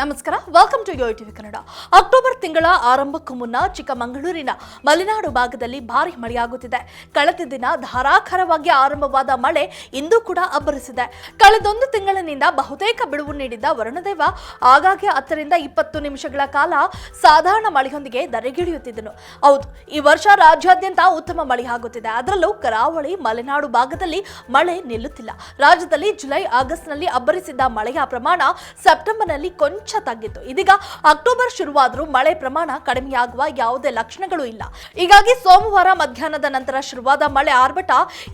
ನಮಸ್ಕಾರ. Welcome to Yo TV Kannada October ತಿಂಗಳ ಆರಂಭಕ್ಕೂ ಮುನ್ನ ಚಿಕ್ಕಮಗಳೂರಿನ ಮಲೆನಾಡು ಭಾಗದಲ್ಲಿ ಭಾರಿ ಮಳೆಯಾಗುತ್ತಿದೆ. ಕಳೆದ ದಿನ ಧಾರಾಕಾರವಾಗಿ ಆರಂಭವಾದ ಮಳೆ ಇಂದು ಕೂಡ ಅಬ್ಬರಿಸಿದೆ. ಕಳೆದೊಂದು ತಿಂಗಳಿನಿಂದ ಬಹುತೇಕ ಬಿಡುವು ನೀಡಿದ್ದ ವರುಣದೇವ ಆಗಾಗ್ಗೆ ಹತ್ತರಿಂದ ಇಪ್ಪತ್ತು ನಿಮಿಷಗಳ ಕಾಲ ಸಾಧಾರಣ ಮಳೆಯೊಂದಿಗೆ ದರೆಗಿಳಿಯುತ್ತಿದ್ದನು ಹೌದು, ಈ ವರ್ಷ ರಾಜ್ಯಾದ್ಯಂತ ಉತ್ತಮ ಮಳೆಯಾಗುತ್ತಿದೆ. ಅದರಲ್ಲೂ ಕರಾವಳಿ ಮಲೆನಾಡು ಭಾಗದಲ್ಲಿ ಮಳೆ ನಿಲ್ಲುತ್ತಿಲ್ಲ. ರಾಜ್ಯದಲ್ಲಿ ಜುಲೈ ಆಗಸ್ಟ್ನಲ್ಲಿ ಅಬ್ಬರಿಸಿದ್ದ ಮಳೆಯ ಪ್ರಮಾಣ ಸೆಪ್ಟೆಂಬರ್ನಲ್ಲಿ ಕೊಂಚ ತಗ್ಗಿತ್ತು ಇದೀಗ ಅಕ್ಟೋಬರ್ ಶುರುವಾದರೂ ಮಳೆ ಪ್ರಮಾಣ ಕಡಿಮೆಯಾಗುವ ಯಾವುದೇ ಲಕ್ಷಣಗಳು ಇಲ್ಲ. ಹೀಗಾಗಿ ಸೋಮವಾರ ಮಧ್ಯಾಹ್ನದ ನಂತರ ಶುರುವಾದ ಮಳೆ ಆರ್ಭಟ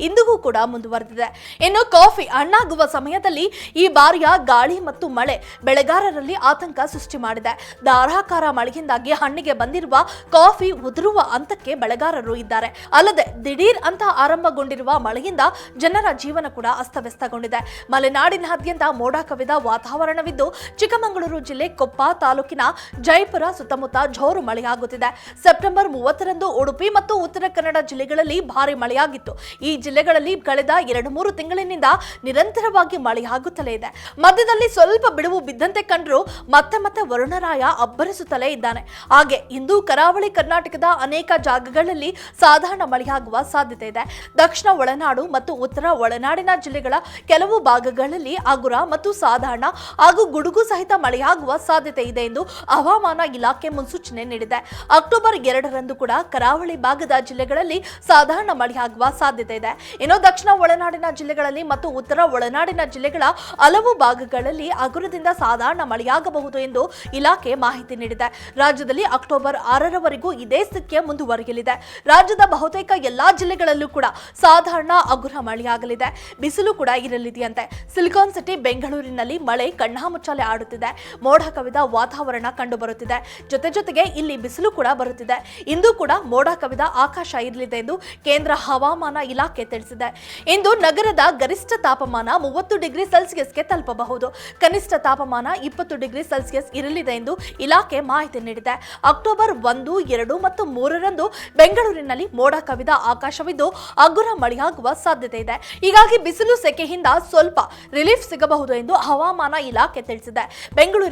ಇಂದಿಗೂ ಕೂಡ ಮುಂದುವರೆದಿದೆ. ಇನ್ನು ಕಾಫಿ ಹಣ್ಣಾಗುವ ಸಮಯದಲ್ಲಿ ಈ ಬಾರಿಯ ಗಾಳಿ ಮತ್ತು ಮಳೆ ಬೆಳೆಗಾರರಲ್ಲಿ ಆತಂಕ ಸೃಷ್ಟಿ ಮಾಡಿದೆ. ಧಾರಾಕಾರ ಮಳೆಯಿಂದಾಗಿ ಹಣ್ಣಿಗೆ ಬಂದಿರುವ ಕಾಫಿ ಉದುರುವ ಹಂತಕ್ಕೆ ಬೆಳೆಗಾರರು ಇದ್ದಾರೆ. ಅಲ್ಲದೆ ದಿಢೀರ್ ಅಂತ ಆರಂಭಗೊಂಡಿರುವ ಮಳೆಯಿಂದ ಜನರ ಜೀವನ ಕೂಡ ಅಸ್ತವ್ಯಸ್ತಗೊಂಡಿದೆ. ಮಲೆನಾಡಿನಾದ್ಯಂತ ಮೋಡ ಕವಿದ ವಾತಾವರಣವಿದ್ದು ಚಿಕ್ಕಮಗಳೂರು ಜಿಲ್ಲೆ ಕೊಪ್ಪ ತಾಲೂಕಿನ ಜೈಪುರ ಸುತ್ತಮುತ್ತ ಜೋರು ಮಳೆಯಾಗುತ್ತಿದೆ. ಸೆಪ್ಟೆಂಬರ್ ಮೂವತ್ತರಂದು ಉಡುಪಿ ಮತ್ತು ಉತ್ತರ ಕನ್ನಡ ಜಿಲ್ಲೆಗಳಲ್ಲಿ ಭಾರಿ ಮಳೆಯಾಗಿತ್ತು. ಈ ಜಿಲ್ಲೆಗಳಲ್ಲಿ ಕಳೆದ ಎರಡು ಮೂರು ತಿಂಗಳಿನಿಂದ ನಿರಂತರವಾಗಿ ಮಳೆಯಾಗುತ್ತಲೇ ಇದೆ. ಮಧ್ಯದಲ್ಲಿ ಸ್ವಲ್ಪ ಬಿಡುವು ಬಿದ್ದಂತೆ ಕಂಡರೂ ಮತ್ತೆ ಮತ್ತೆ ವರುಣರಾಯ ಅಬ್ಬರಿಸುತ್ತಲೇ ಇದ್ದಾನೆ. ಹಾಗೆ ಇಂದು ಕರಾವಳಿ ಕರ್ನಾಟಕದ ಅನೇಕ ಜಾಗಗಳಲ್ಲಿ ಸಾಧಾರಣ ಮಳೆಯಾಗುವ ಸಾಧ್ಯತೆ ಇದೆ. ದಕ್ಷಿಣ ಒಳನಾಡು ಮತ್ತು ಉತ್ತರ ಒಳನಾಡಿನ ಜಿಲ್ಲೆಗಳ ಕೆಲವು ಭಾಗಗಳಲ್ಲಿ ಹಗುರ ಮತ್ತು ಸಾಧಾರಣ ಹಾಗೂ ಗುಡುಗು ಸಹಿತ ಮಳೆಯಾಗುವ ಸಾಧ್ಯತೆ ಇದೆ ಎಂದು ಹವಾಮಾನ ಇಲಾಖೆ ಮುನ್ಸೂಚನೆ ನೀಡಿದೆ. ಅಕ್ಟೋಬರ್ ಎರಡರಂದು ಕೂಡ ಕರಾವಳಿ ಭಾಗದ ಜಿಲ್ಲೆಗಳಲ್ಲಿ ಸಾಧಾರಣ ಮಳೆಯಾಗುವ ಸಾಧ್ಯತೆ ಇದೆ. ಇನ್ನು ದಕ್ಷಿಣ ಒಳನಾಡಿನ ಜಿಲ್ಲೆಗಳಲ್ಲಿ ಮತ್ತು ಉತ್ತರ ಒಳನಾಡಿನ ಜಿಲ್ಲೆಗಳ ಹಲವು ಭಾಗಗಳಲ್ಲಿ ಹಗುರದಿಂದ ಸಾಧಾರಣ ಮಳೆಯಾಗಬಹುದು ಎಂದು ಇಲಾಖೆ ಮಾಹಿತಿ ನೀಡಿದೆ. ರಾಜ್ಯದಲ್ಲಿ ಅಕ್ಟೋಬರ್ ಆರರವರೆಗೂ ಇದೇ ಸ್ಥಿತಿಯ ಮುಂದುವರಿಯಲಿದೆ. ರಾಜ್ಯದ ಬಹುತೇಕ ಎಲ್ಲಾ ಜಿಲ್ಲೆಗಳಲ್ಲೂ ಕೂಡ ಸಾಧಾರಣ ಹಗುರ ಮಳೆಯಾಗಲಿದೆ. ಬಿಸಿಲು ಕೂಡ ಇರಲಿದೆಯಂತೆ. ಸಿಲಿಕಾನ್ ಸಿಟಿ ಬೆಂಗಳೂರಿನಲ್ಲಿ ಮಳೆ ಕಣ್ಣಾಮುಚ್ಚಾಲೆ ಆಡುತ್ತಿದೆ. ಮೋಡ ಕವಿದ ವಾತಾವರಣ ಕಂಡುಬರುತ್ತಿದೆ. ಜೊತೆ ಜೊತೆಗೆ ಇಲ್ಲಿ ಬಿಸಿಲು ಕೂಡ ಬರುತ್ತಿದೆ. ಇಂದು ಕೂಡ ಮೋಡ ಕವಿದ ಆಕಾಶ ಇರಲಿದೆ ಎಂದು ಕೇಂದ್ರ ಹವಾಮಾನ ಇಲಾಖೆ ತಿಳಿಸಿದೆ. ಇಂದು ನಗರದ ಗರಿಷ್ಠ ತಾಪಮಾನ ಮೂವತ್ತು ಡಿಗ್ರಿ ಸೆಲ್ಸಿಯಸ್ಗೆ ತಲುಪಬಹುದು. ಕನಿಷ್ಠ ತಾಪಮಾನ ಇಪ್ಪತ್ತು ಡಿಗ್ರಿ ಸೆಲ್ಸಿಯಸ್ ಇರಲಿದೆ ಎಂದು ಇಲಾಖೆ ಮಾಹಿತಿ ನೀಡಿದೆ. ಅಕ್ಟೋಬರ್ ಒಂದು, ಎರಡು ಮತ್ತು ಮೂರರಂದು ಬೆಂಗಳೂರಿನಲ್ಲಿ ಮೋಡ ಕವಿದ ಆಕಾಶವಿದ್ದು ಅಗುರ ಮಳೆಯಾಗುವ ಸಾಧ್ಯತೆ ಇದೆ. ಹೀಗಾಗಿ ಬಿಸಿಲು ಸೆಕೆಯಿಂದ ಸ್ವಲ್ಪ ರಿಲೀಫ್ ಸಿಗಬಹುದು ಎಂದು ಹವಾಮಾನ ಇಲಾಖೆ ತಿಳಿಸಿದೆ.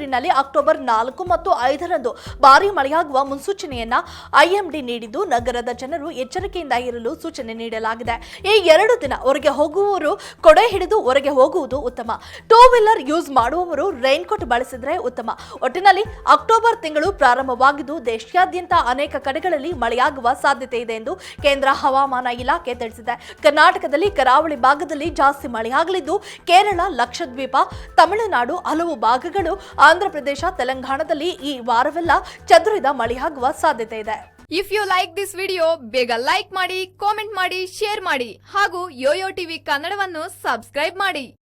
ಬೆಂಗಳೂರಿನಲ್ಲಿ ಅಕ್ಟೋಬರ್ ನಾಲ್ಕು ಮತ್ತು ಐದರಂದು ಭಾರಿ ಮಳೆಯಾಗುವ ಮುನ್ಸೂಚನೆಯನ್ನ ಐಎಂಡಿ ನೀಡಿದ್ದು, ನಗರದ ಜನರು ಎಚ್ಚರಿಕೆಯಿಂದ ಇರಲು ಸೂಚನೆ ನೀಡಲಾಗಿದೆ. ಈ ಎರಡು ದಿನ ಹೊರಗೆ ಹೋಗುವವರು ಕೊಡೆ ಹಿಡಿದು ಹೊರಗೆ ಹೋಗುವುದು ಉತ್ತಮ. ಟೂ ವೀಲರ್ ಯೂಸ್ ಮಾಡುವವರು ರೈನ್ಕೋಟ್ ಬಳಸಿದ್ರೆ ಉತ್ತಮ. ಒಟ್ಟಿನಲ್ಲಿ ಅಕ್ಟೋಬರ್ ತಿಂಗಳು ಪ್ರಾರಂಭವಾಗಿದ್ದು, ದೇಶಾದ್ಯಂತ ಅನೇಕ ಕಡೆಗಳಲ್ಲಿ ಮಳೆಯಾಗುವ ಸಾಧ್ಯತೆ ಇದೆ ಎಂದು ಕೇಂದ್ರ ಹವಾಮಾನ ಇಲಾಖೆ ತಿಳಿಸಿದೆ. ಕರ್ನಾಟಕದಲ್ಲಿ ಕರಾವಳಿ ಭಾಗದಲ್ಲಿ ಜಾಸ್ತಿ ಮಳೆಯಾಗಲಿದ್ದು, ಕೇರಳ, ಲಕ್ಷದ್ವೀಪ, ತಮಿಳುನಾಡು ಹಲವು ಭಾಗಗಳು ಆಂಧ್ರಪ್ರದೇಶ ತೆಲಂಗಾಣದಲ್ಲಿ ಈ ವಾರವೆಲ್ಲ ಚದುರಿದ ಮಳೆಯಾಗುವ ಸಾಧ್ಯತೆ ಇದೆ. If you like this video ಬೇಗ ಲೈಕ್ ಮಾಡಿ ಕಾಮೆಂಟ್ ಮಾಡಿ ಶೇರ್ ಮಾಡಿ ಹಾಗೂ ಯೋಯೋ ಟಿವಿ ಕನ್ನಡವನ್ನು ಸಬ್ಸ್ಕ್ರೈಬ್ ಮಾಡಿ.